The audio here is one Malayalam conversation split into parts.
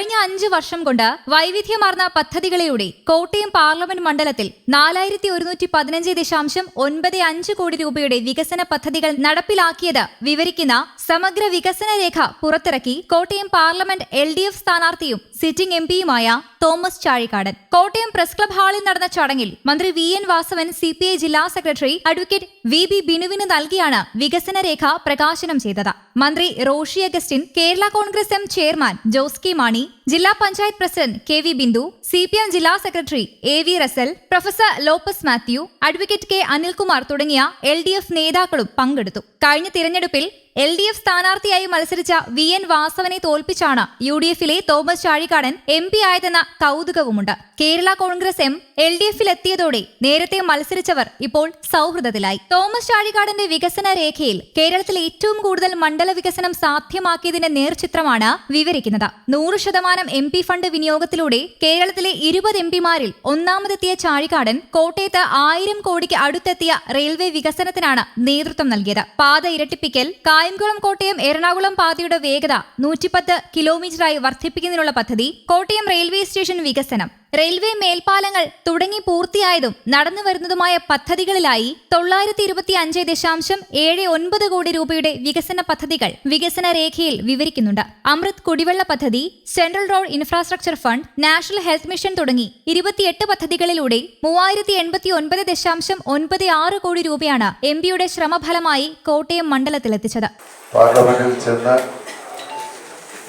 കഴിഞ്ഞ അഞ്ച് വർഷം കൊണ്ട് വൈവിധ്യമാർന്ന പദ്ധതികളിലൂടെ കോട്ടയം പാർലമെന്റ് മണ്ഡലത്തിൽ നാലായിരത്തി ഒരുന്നൂറ്റി പതിനഞ്ച് ദശാംശം ഒൻപത് അഞ്ച് കോടി രൂപയുടെ വികസന പദ്ധതികൾ നടപ്പിലാക്കിയത് വിവരിക്കുന്ന സമഗ്ര വികസന രേഖ പുറത്തിറക്കി Kottayam parliament L D F സ്ഥാനാർത്ഥിയും സിറ്റിംഗ് എം പിയുമായ തോമസ് ചാഴിക്കാടൻ. കോട്ടയം പ്രസ് ക്ലബ് ഹാളിൽ നടന്ന ചടങ്ങിൽ മന്ത്രി V N Vasavan C P I ജില്ലാ സെക്രട്ടറി അഡ്വക്കേറ്റ് വി ബി ബിനുവിന് നൽകിയാണ് വികസന രേഖ പ്രകാശനം ചെയ്തത്. മന്ത്രി Roshi Augustine Kerala Congress M chairman Jose K Mani ജില്ലാ panchayat president K V Bindu C P M ജില്ലാ secretary A V Russell professor Lopez Mathew advocate K Anilkumar തുടങ്ങിയ എൽ ഡി എഫ് നേതാക്കളും പങ്കെടുത്തു. കഴിഞ്ഞ തിരഞ്ഞെടുപ്പിൽ എൽ ഡി എഫ് സ്ഥാനാർത്ഥിയായി മത്സരിച്ച വി എൻ വാസവനെ തോൽപ്പിച്ചാണ് യു ഡി എഫിലെ തോമസ് ചാഴിക്കാടൻ എം പി ആയതെന്ന കൗതുകവുമുണ്ട്. Kerala Congress M L D എഫിൽ എത്തിയതോടെ നേരത്തെ മത്സരിച്ചവർ ഇപ്പോൾ സൗഹൃദത്തിലായി. തോമസ് ചാഴിക്കാടന്റെ വികസന രേഖയിൽ കേരളത്തിൽ ഏറ്റവും കൂടുതൽ മണ്ഡല വികസനം സാധ്യമാക്കിയതിന്റെ നേർചിത്രമാണ് വിവരിക്കുന്നത്. നൂറ് ശതമാനം എം പി ഫണ്ട് വിനിയോഗത്തിലൂടെ കേരളത്തിലെ ഇരുപത് എം പിമാരിൽ ഒന്നാമതെത്തിയ ചാഴിക്കാടൻ കോട്ടയത്ത് ആയിരം കോടിക്ക് അടുത്തെത്തിയ റെയിൽവേ വികസനത്തിനാണ് നേതൃത്വം നൽകിയത്. പാത ഇരട്ടിപ്പിക്കൽ കായംകുളം കോട്ടയം എറണാകുളം പാതയുടെ വേഗത നൂറ്റിപ്പത്ത് കിലോമീറ്ററായി വർദ്ധിപ്പിക്കുന്നതിനുള്ള പദ്ധതി കോട്ടയം റെയിൽവേ സ്റ്റേഷൻ വികസനം. റെയിൽവേ മേൽപ്പാലങ്ങൾ തുടങ്ങി പൂർത്തിയായതും നടന്നു വരുന്നതുമായ പദ്ധതികളിലായി തൊള്ളായിരത്തി ഇരുപത്തി അഞ്ച് ദശാംശം ഏഴ് ഒൻപത് കോടി രൂപയുടെ വികസന പദ്ധതികൾ വികസന രേഖയിൽ വിവരിക്കുന്നുണ്ട്. അമൃത് കുടിവെള്ള പദ്ധതി central road infrastructure fund national health mission തുടങ്ങി ഇരുപത്തിയെട്ട് പദ്ധതികളിലൂടെ മൂവായിരത്തി എൺപത്തി ഒൻപത് ദശാംശം ഒൻപത് ആറ് കോടി രൂപയാണ് എം പിയുടെ ശ്രമഫലമായി കോട്ടയം മണ്ഡലത്തിലെത്തിച്ചത്.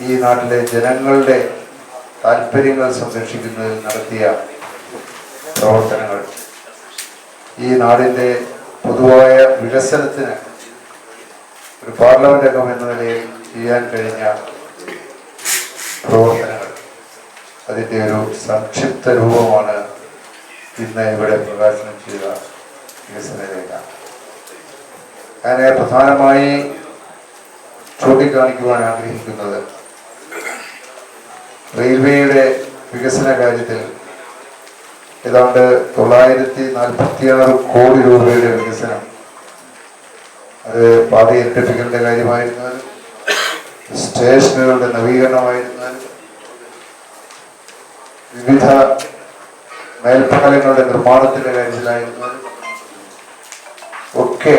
ഈ നാട്ടിലെ ജനങ്ങളുടെ താല്പര്യങ്ങൾ സംരക്ഷിക്കുന്നതിൽ നടത്തിയ പ്രവർത്തനങ്ങൾ. ഈ നാടിന്റെ പൊതുവായ വികസനത്തിന് ഒരു പാർലമെന്റ് അംഗം എന്ന നിലയിൽ ചെയ്യാൻ കഴിഞ്ഞ പ്രവർത്തനങ്ങൾ അതിന്റെ ഒരു സംക്ഷിപ്ത രൂപമാണ് ഇന്ന് ഇവിടെ പ്രകാശനം ചെയ്ത വികസന രേഖ. ഞാൻ പ്രധാനമായി ചൂണ്ടിക്കാണിക്കുവാൻ ആഗ്രഹിക്കുന്നത് റെയിൽവേയുടെ വികസന കാര്യത്തിൽ ഏതാണ്ട് തൊള്ളായിരത്തി നാൽപ്പത്തിയാറ് കോടി രൂപയുടെ വികസനം. അത് പാത ഇരട്ടിപ്പിക്കലിന്റെ കാര്യമായിരുന്നാലും സ്റ്റേഷനുകളുടെ നവീകരണമായിരുന്നാലും വിവിധ മേൽപ്പാലങ്ങളുടെ നിർമ്മാണത്തിന്റെ കാര്യത്തിലായിരുന്നാലും ഒക്കെ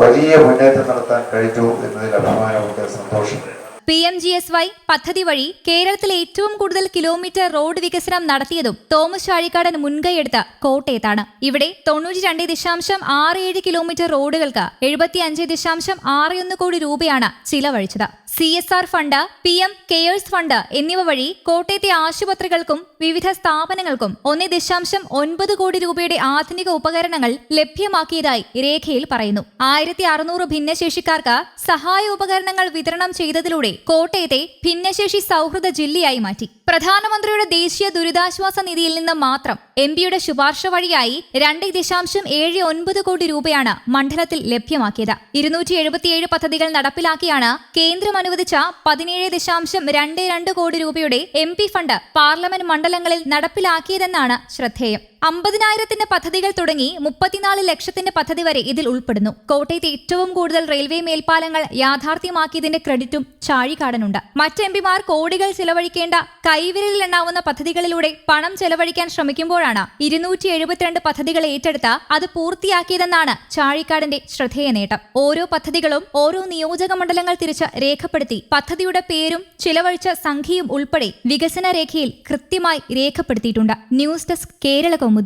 വലിയ മുന്നേറ്റം നടത്താൻ കഴിഞ്ഞു എന്നതിൽ അഭിമാനമുണ്ട് സന്തോഷമുണ്ട്. P M G S Y പദ്ധതി വഴി കേരളത്തിലെ ഏറ്റവും കൂടുതൽ കിലോമീറ്റർ റോഡ് വികസനം നടത്തിയതും തോമസ് ചാഴിക്കാടൻ മുൻകൈയെടുത്ത കോട്ടയത്താണ്. ഇവിടെ തൊണ്ണൂറ്റി രണ്ട് ദശാംശം ആറ് ഏഴ് കിലോമീറ്റർ റോഡുകൾക്ക് എഴുപത്തി അഞ്ച് ദശാംശം ആറ് ഒന്ന് കോടി രൂപയാണ് ചിലവഴിച്ചത്. C S R fund P M CARES fund എന്നിവ വഴി കോട്ടയത്തെ ആശുപത്രികൾക്കും വിവിധ സ്ഥാപനങ്ങൾക്കും ഒന്നേ ദശാംശം ഒൻപത് കോടി രൂപയുടെ ആധുനിക ഉപകരണങ്ങൾ ലഭ്യമാക്കിയതായി രേഖയിൽ പറയുന്നു. ആയിരത്തി അറുന്നൂറ് ഭിന്നശേഷിക്കാർക്ക് സഹായ ഉപകരണങ്ങൾ വിതരണം ചെയ്തതിലൂടെ കോട്ടയത്തെ ഭിന്നശേഷി സൗഹൃദ ജില്ലയായി മാറ്റി. പ്രധാനമന്ത്രിയുടെ ദേശീയ ദുരിതാശ്വാസ നിധിയിൽ നിന്ന് മാത്രം എം പിയുടെ ശുപാർശ വഴിയായി രണ്ട് ദശാംശം ഏഴ് ഒൻപത് കോടി രൂപയാണ് മണ്ഡലത്തിൽ ലഭ്യമാക്കിയത്. ഇരുന്നൂറ്റി എഴുപത്തിയേഴ് പദ്ധതികൾ നടപ്പിലാക്കിയാണ് കേന്ദ്രം അനുവദിച്ച പതിനേഴ് ദശാംശം രണ്ട് രണ്ട് കോടി രൂപയുടെ എം ഫണ്ട് പാർലമെന്റ് മണ്ഡലങ്ങളിൽ നടപ്പിലാക്കിയതെന്നാണ് ശ്രദ്ധേയം. അമ്പതിനായിരത്തിന്റെ പദ്ധതികൾ തുടങ്ങി മുപ്പത്തിനാല് ലക്ഷത്തിന്റെ പദ്ധതി വരെ ഇതിൽ ഉൾപ്പെടുന്നു. കോട്ടയത്ത് ഏറ്റവും കൂടുതൽ റെയിൽവേ മേൽപ്പാലങ്ങൾ യാഥാർത്ഥ്യമാക്കിയതിന്റെ ക്രെഡിറ്റും ചാഴികാടനുണ്ട്. മറ്റ് എം പിമാർ കോടികൾ ചിലവഴിക്കേണ്ട കൈവിരലിൽ എണ്ണാവുന്ന പദ്ധതികളിലൂടെ പണം ചെലവഴിക്കാൻ ശ്രമിക്കുമ്പോഴാണ് ഇരുന്നൂറ്റി എഴുപത്തിരണ്ട് പദ്ധതികൾ ഏറ്റെടുത്ത് അത് പൂർത്തിയാക്കിയതെന്നാണ് ചാഴിക്കാടിന്റെ ശ്രദ്ധേയ നേട്ടം. ഓരോ പദ്ധതികളും ഓരോ നിയോജക മണ്ഡലങ്ങൾ തിരിച്ച് രേഖപ്പെടുത്തി പദ്ധതിയുടെ പേരും ചിലവഴിച്ച സംഖ്യയും ഉൾപ്പെടെ വികസന രേഖയിൽ കൃത്യമായി രേഖപ്പെടുത്തിയിട്ടുണ്ട്. News desk Kerala Một